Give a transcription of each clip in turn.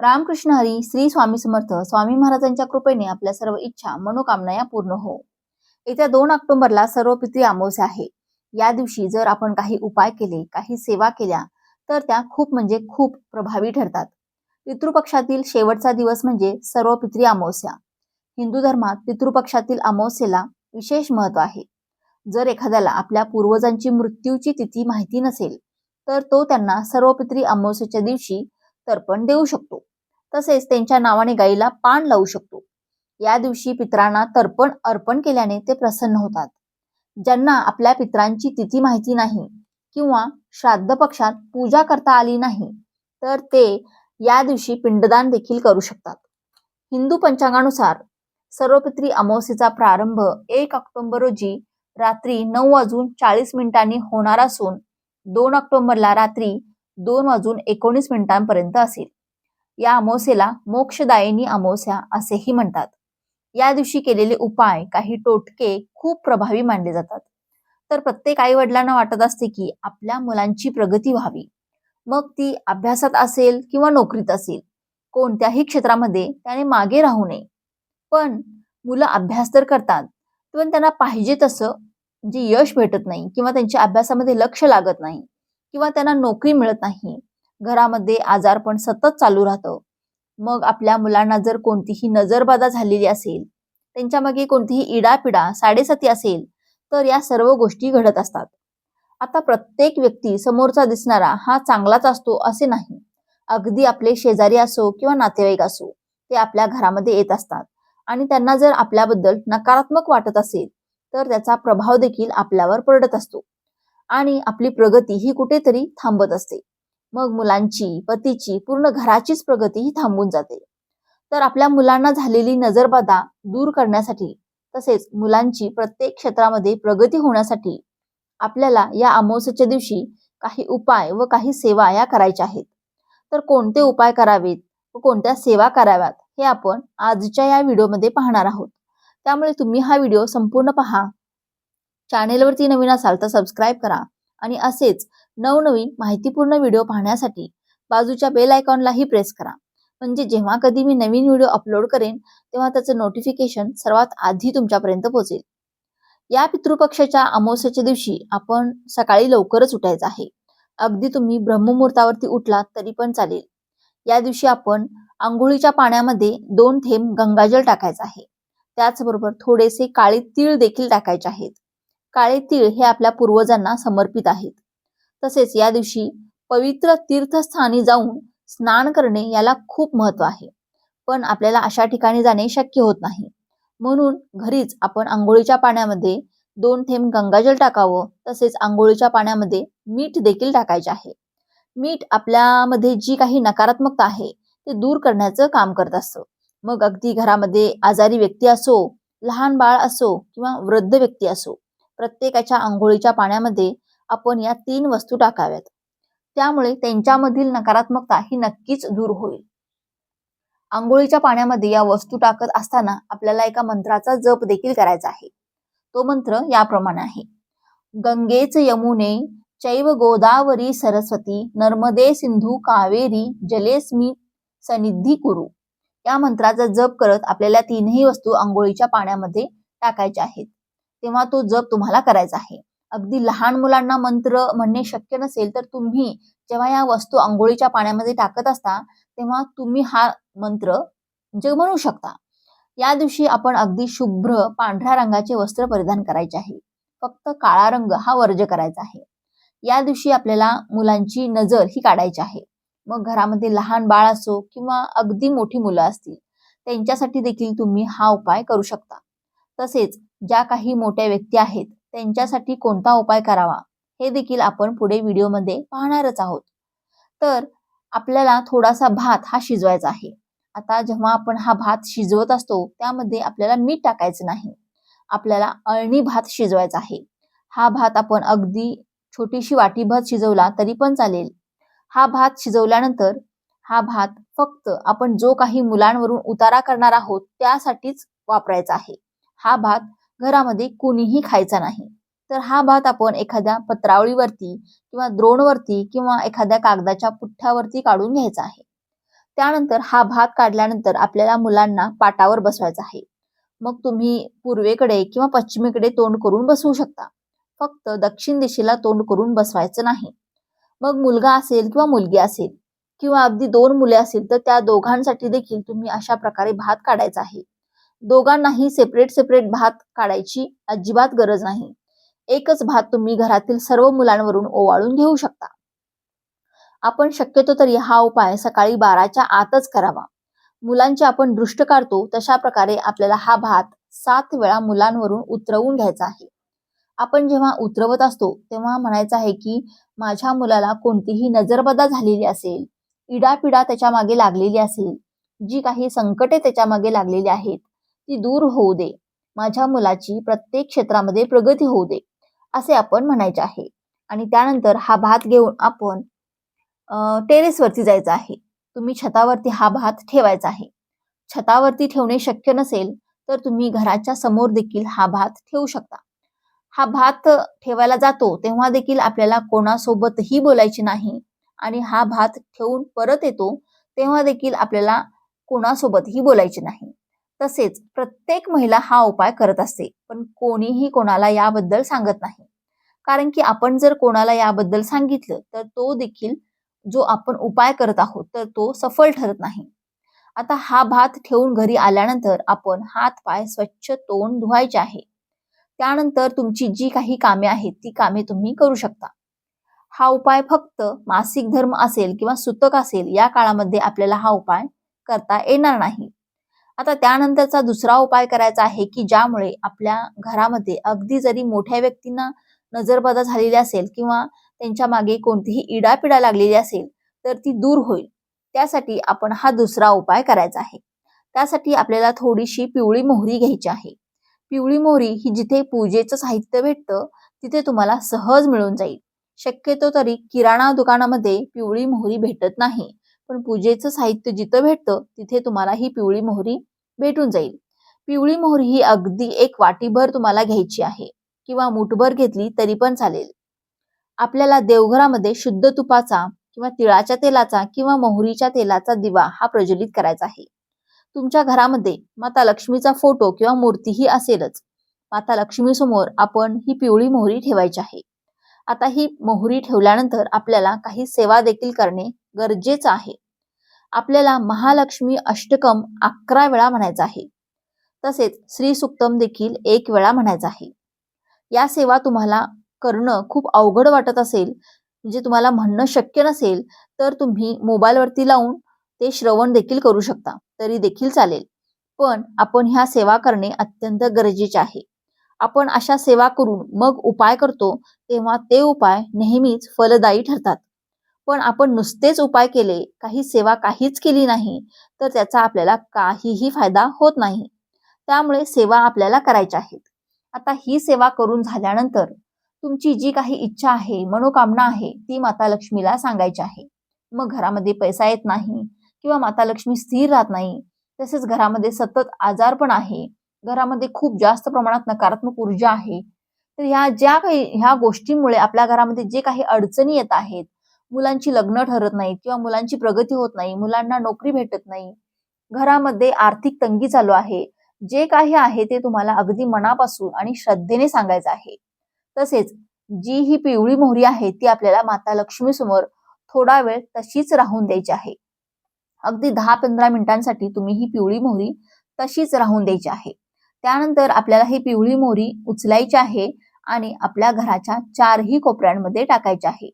रामकृष्ण हरी श्री स्वामी समर्थ स्वामी महाराजांच्या कृपेने आपल्या सर्व इच्छा मनोकामना या पूर्ण हो. येत्या दोन ऑक्टोबरला सर्व पितृ अमावस्या आहे. या दिवशी जर आपण काही उपाय केले काही सेवा केल्या तर त्या खूप म्हणजे खूप प्रभावी ठरतात. पितृपक्षातील शेवटचा दिवस म्हणजे सर्व पितृ अमावस्या. हिंदू धर्मात पितृपक्षातील अमावस्येला विशेष महत्त्व आहे. जर एखाद्याला आपल्या पूर्वजांची मृत्यूची तिथी माहिती नसेल तर तो त्यांना सर्व पितृ अमावस्येच्या दिवशी तर्पण देऊ शकतो. तसेच त्यांच्या नावाने गाईला पान लावू शकतो. या दिवशी पित्रांना तर्पण अर्पण केल्याने ते प्रसन्न होतात. ज्यांना आपल्या पित्रांची तिथी माहिती नाही किंवा श्राद्ध पक्षात पूजा करता आली नाही तर ते या दिवशी पिंडदान देखील करू शकतात. हिंदू पंचांगानुसार सर्वपित्री अमावस्येचा प्रारंभ एक ऑक्टोबर रोजी रात्री नऊ वाजून चाळीस मिनिटांनी होणार असून दोन ऑक्टोबरला रात्री दोन वाजून एकोणीस मिनिटांपर्यंत असेल. या अमावस्येला मोक्षदायिनी अमावस्या असेही म्हणतात. या दिवशी केलेले उपाय काही टोटके खूप प्रभावी मानले जातात. तर प्रत्येक आई वडिलांना वाटत असते की आपल्या मुलांची प्रगती व्हावी. मग ती अभ्यासात असेल किंवा नोकरीत असेल कोणत्याही क्षेत्रामध्ये त्याने मागे राहू नये. पण मुलं अभ्यास तर करतात पण त्यांना पाहिजे तसं म्हणजे यश भेटत नाही किंवा त्यांच्या अभ्यासामध्ये लक्ष लागत नाही किंवा त्यांना नोकरी मिळत नाही. घरामध्ये आजारपण सतत चालू राहतं. मग आपल्या मुलांना जर कोणतीही नजरबाधा झालेली असेल त्यांच्या मागे कोणतीही इडापिडा साडेसाती असेल तर या सर्व गोष्टी घडत असतात. आता प्रत्येक व्यक्ती समोरचा दिसणारा हा चांगलाच असतो असे नाही. अगदी आपले शेजारी असो किंवा नातेवाईक असो ते आपल्या घरामध्ये येत असतात. आणि त्यांना जर आपल्याबद्दल नकारात्मक वाटत असेल तर त्याचा प्रभाव देखील आपल्यावर पडत असतो. आणि आपली प्रगती ही कुठेतरी थांबत असते. मग मुलांची पतीची पूर्ण घराचीच प्रगती ही थांबून जाते. तर आपल्या मुलांना झालेली नजरबाधा दूर करण्यासाठी तसेच मुलांची प्रत्येक क्षेत्रामध्ये प्रगती होण्यासाठी आपल्याला या अमावस्याच्या दिवशी काही उपाय व काही सेवा या करायच्या आहेत. तर कोणते उपाय करावेत व कोणत्या सेवा कराव्यात हे आपण आजच्या या व्हिडिओमध्ये पाहणार आहोत. त्यामुळे तुम्ही हा व्हिडिओ संपूर्ण पहा. चॅनेलवरती नवीन असाल तर सबस्क्राईब करा आणि असेच नवनवीन माहितीपूर्ण व्हिडिओ पाहण्यासाठी बाजूच्या बेल आयकॉनलाही प्रेस करा. म्हणजे जेव्हा कधी मी नवीन व्हिडिओ अपलोड करेन तेव्हा त्याचं नोटिफिकेशन सर्वात आधी तुमच्यापर्यंत पोहोचेल. या पितृपक्षाच्या अमावस्याच्या दिवशी आपण सकाळी लवकरच उठायचं आहे. अगदी तुम्ही ब्रह्ममुहूर्तावरती उठलात तरी पण चालेल. या दिवशी आपण आंघोळीच्या पाण्यामध्ये दोन थेंब गंगाजल टाकायचं आहे. त्याचबरोबर थोडेसे काळे तीळ देखील टाकायचे आहेत. काळे तीळ हे आपल्या पूर्वजांना समर्पित आहेत. तसेच या दिवशी पवित्र तीर्थस्थानी जाऊन स्नान करणे याला खूप महत्त्व आहे. पण आपल्याला अशा ठिकाणी जाणे शक्य होत नाही. म्हणून घरीच आपण आंघोळीच्या पाण्यामध्ये दोन थेंब गंगाजल टाकावं तसेच आंघोळीच्या पाण्यामध्ये मीठ देखील टाकायचे आहे. मीठ आपल्यामध्ये जी काही नकारात्मकता आहे ते दूर करण्याचं काम करत असतं. मग अगदी घरामध्ये आजारी व्यक्ती असो लहान बाळ असो किंवा वृद्ध व्यक्ती असो प्रत्येकाच्या आंघोळीच्या पाण्यामध्ये आपण या तीन वस्तू टाकाव्यात. त्यामुळे त्यांच्यामधील नकारात्मकता ही नक्कीच दूर होईल. आंघोळीच्या पाण्यामध्ये या वस्तू टाकत असताना आपल्याला एका मंत्राचा जप देखील करायचा आहे. तो मंत्र याप्रमाणे आहे. गंगेच यमुने चैव गोदावरी सरस्वती नर्मदे सिंधू कावेरी जलेस्मी सनिधी कुरु. या मंत्राचा जप करत आपल्याला तीनही वस्तू आंघोळीच्या पाण्यामध्ये टाकायच्या आहेत. तेव्हा तो जप तुम्हाला करायचा आहे. अगदी लहान मुलांना मंत्र म्हणणे शक्य नसेल तर तुम्ही जेव्हा या वस्तू आंघोळीच्या पाण्यामध्ये टाकत असता तेव्हा तुम्ही हा मंत्र म्हणजे म्हणू शकता. या दिवशी आपण अगदी शुभ्र पांढऱ्या रंगाचे वस्त्र परिधान करायचे आहे. फक्त काळा रंग हा वर्ज करायचा आहे. या दिवशी आपल्याला मुलांची नजर ही काढायची आहे. मग घरामध्ये लहान बाळ असो किंवा अगदी मोठी मुलं असतील त्यांच्यासाठी देखील तुम्ही हा उपाय करू शकता. तसेच ज्या काही मोठ्या व्यक्ती आहेत त्यांच्यासाठी कोणता उपाय करावा हे देखील आपण पुढे व्हिडिओमध्ये पाहणारच आहोत. तर आपल्याला थोडासा भात हा शिजवायचा आहे. आता जेव्हा आपण हा भात शिजवत असतो त्यामध्ये आपल्याला मीठ टाकायचं नाही. आपल्याला अळणी भात शिजवायचा आहे. हा भात आपण अगदी छोटीशी वाटी भात शिजवला तरी पण चालेल. हा भात शिजवल्यानंतर हा भात फक्त आपण जो काही मुलांवरून उतारा करणार आहोत त्यासाठीच वापरायचा आहे. हा भात घरामध्ये कुणीही खायचा नाही. तर हा भात आपण एखाद्या पत्रावळीवरती किंवा द्रोणवरती किंवा एखाद्या कागदाच्या पुठ्ठ्यावरती काढून घ्यायचा आहे. त्यानंतर हा भात काढल्यानंतर आपल्याला मुलांना पाटावर बसवायचा आहे. मग तुम्ही पूर्वेकडे किंवा पश्चिमेकडे तोंड करून बसवू शकता. फक्त दक्षिण दिशेला तोंड करून बसवायचं नाही. मग मुलगा असेल किंवा मुलगी असेल किंवा अगदी दोन मुले असतील तर त्या दोघांसाठी देखील तुम्ही अशा प्रकारे भात काढायचा आहे. दोघांनाही सेपरेट सेपरेट भात काढायची अजिबात गरज नाही. एकच भात तुम्ही घरातील सर्व मुलांवरून ओवाळून घेऊ शकता. आपण शक्यतो तरी हा उपाय सकाळी बाराच्या आतच करावा. मुलांची आपण दृष्ट काढतो तशा प्रकारे आपल्याला हा भात सात वेळा मुलांवरून उतरवून घ्यायचा आहे. आपण जेव्हा उतरवत असतो तेव्हा म्हणायचं आहे की माझ्या मुलाला कोणतीही नजरबदा झालेली असेल इडापिडा त्याच्यामागे लागलेली असेल जी काही संकटे त्याच्यामागे लागलेली आहेत ती दूर होऊ दे. माझ्या मुलाची प्रत्येक क्षेत्रामध्ये प्रगती होऊ दे असे आपण म्हणायचे आहे. आणि त्यानंतर हा भात घेऊन आपण टेरेसवरती जायचं आहे. तुम्ही छतावरती हा भात ठेवायचा आहे. छतावरती ठेवणे शक्य नसेल तर तुम्ही घराच्या समोर देखील हा भात ठेवू शकता. हा भात ठेवायला जातो तेव्हा देखील आपल्याला कोणासोबतही बोलायचे नाही. आणि हा भात ठेवून परत येतो तेव्हा देखील आपल्याला कोणासोबतही बोलायचे नाही. तसेच प्रत्येक महिला हा उपाय करत असते पण कोणीही कोणाला याबद्दल सांगत नाही. कारण की आपण जर कोणाला याबद्दल सांगितलं तर तो देखील जो आपण उपाय करत आहोत तर तो सफल ठरत नाही. आता हा भात ठेवून घरी आल्यानंतर आपण हात पाय स्वच्छ तोंड धुवायचे आहे. त्यानंतर तुमची जी काही कामे आहेत ती कामे तुम्ही करू शकता. हा उपाय फक्त मासिक धर्म असेल किंवा सुतक असेल या काळामध्ये आपल्याला हा उपाय करता येणार नाही. आता त्यानंतरचा दुसरा उपाय करायचा आहे की ज्यामुळे आपल्या घरामध्ये अगदी जरी मोठ्या व्यक्तींना नजरबदा झालेली असेल किंवा त्यांच्या मागे कोणतीही इडापिडा लागलेली असेल तर ती दूर होईल. त्यासाठी आपण हा दुसरा उपाय करायचा आहे. त्यासाठी आपल्याला थोडीशी पिवळी मोहरी घ्यायची आहे. पिवळी मोहरी ही जिथे पूजेचं साहित्य भेटतं तिथे तुम्हाला सहज मिळून जाईल. शक्यतो तरी किराणा दुकानामध्ये पिवळी मोहरी भेटत नाही. पण पूजेचं साहित्य जिथं भेटतं तिथे तुम्हाला ही पिवळी मोहरी भेटून जाईल. पिवळी मोहरी ही अगदी एक वाटीभर तुम्हाला घ्यायची आहे किंवा मुठभर घेतली तरी पण चालेल. आपल्याला देवघरामध्ये शुद्ध तुपाचा किंवा तिळाच्या तेलाचा किंवा मोहरीच्या तेलाचा दिवा हा प्रज्वलित करायचा आहे. तुमच्या घरामध्ये माता लक्ष्मीचा फोटो किंवा मूर्तीही असेलच. माता लक्ष्मी समोर आपण ही पिवळी मोहरी ठेवायची आहे. आता ही मोहरी ठेवल्यानंतर आपल्याला काही सेवा देखील करणे गरजेचं आहे. आपल्याला महालक्ष्मी अष्टकम अकरा वेळा म्हणायचं आहे. तसेच श्री सुक्तम देखील एक वेळा म्हणायचं आहे. या सेवा तुम्हाला करणं खूप अवघड वाटत असेल म्हणजे तुम्हाला म्हणणं शक्य नसेल तर तुम्ही मोबाईलवरती लावून ते श्रवण देखील करू शकता तरी देखील चालेल. पण आपण ह्या सेवा करणे अत्यंत गरजेचे आहे. आपण अशा सेवा करून मग उपाय करतो तेव्हा ते उपाय नेहमीच फलदायी ठरतात. पण आपण नुसतेच उपाय केले काही सेवा काहीच केली नाही तर त्याचा आपल्याला काहीही फायदा होत नाही. त्यामुळे सेवा आपल्याला करायच्या आहेत. आता ही सेवा करून झाल्यानंतर तुमची जी काही इच्छा आहे मनोकामना आहे ती माता लक्ष्मीला सांगायची आहे. मग घरामध्ये पैसा येत नाही किंवा माता लक्ष्मी स्थिर राहत नाही तसेच घरामध्ये सतत आजार पण आहे घरामध्ये खूप जास्त प्रमाणात नकारात्मक ऊर्जा आहे तर ह्या ज्या काही ह्या गोष्टींमुळे आपल्या घरामध्ये जे काही अडचणी येत आहेत मुलांची लग्न ठरत नाही किंवा मुलांची प्रगती होत नाही मुलांना नोकरी भेटत नाही घरामध्ये आर्थिक तंगी चालू आहे जे काही आहे ते तुम्हाला अगदी मनापासून आणि श्रद्धेने सांगायचं आहे. तसेच जी ही पिवळी मोहरी आहे ती आपल्याला माता लक्ष्मी समोर थोडा वेळ तशीच राहून द्यायची आहे. अगदी दहा पंधरा मिनिटांसाठी तुम्ही ही पिवळी मोहरी तशीच राहून द्यायची आहे. त्यानंतर आपल्याला ही पिवळी मोहरी उचलायची आहे आणि आपल्या घराच्या चारही कोपऱ्यांमध्ये टाकायची आहे.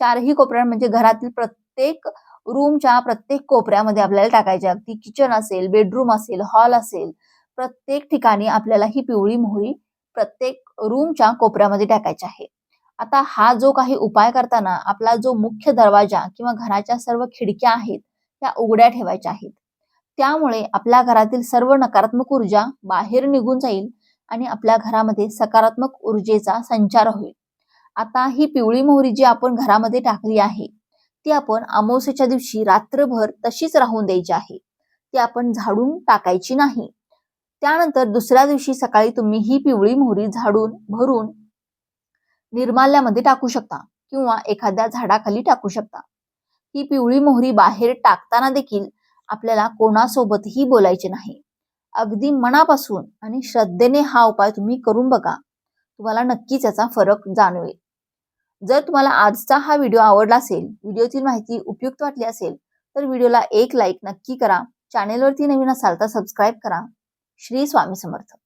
चारही कोपऱ्या म्हणजे घरातील प्रत्येक रूमच्या प्रत्येक कोपऱ्यामध्ये आपल्याला टाकायच्या अगदी किचन असेल बेडरूम असेल हॉल असेल प्रत्येक ठिकाणी आपल्याला ही पिवळी मोहरी प्रत्येक रूमच्या कोपऱ्यामध्ये टाकायची आहे. आता हा जो काही उपाय करताना आपला जो मुख्य दरवाजा किंवा घराच्या सर्व खिडक्या आहेत त्या उघड्या ठेवायच्या आहेत. त्यामुळे आपल्या घरातील सर्व नकारात्मक ऊर्जा बाहेर निघून जाईल आणि आपल्या घरामध्ये सकारात्मक ऊर्जेचा संचार होईल. आता ही पिवळी मोहरी जी आपण घरामध्ये टाकली आहे ती आपण अमावस्येच्या दिवशी रात्रभर तशीच राहून द्यायची आहे. ती आपण झाडून टाकायची नाही. त्यानंतर दुसऱ्या दिवशी सकाळी तुम्ही ही पिवळी मोहरी झाडून भरून निर्माल्यामध्ये टाकू शकता किंवा एखाद्या झाडाखाली टाकू शकता. ही पिवळी मोहरी बाहेर टाकताना देखील आपल्याला कोणासोबतही बोलायचे नाही. अगदी मनापासून आणि श्रद्धेने हा उपाय तुम्ही करून बघा. तुम्हाला नक्कीच याचा फरक जाणवेल. जर तुम्हाला आजचा हा व्हिडिओ आवडला असेल व्हिडिओतील माहिती उपयुक्त वाटली असेल तर व्हिडिओला एक लाईक नक्की करा. चॅनेलवरती नवीन असाल तर सबस्क्राईब करा. श्री स्वामी समर्थ.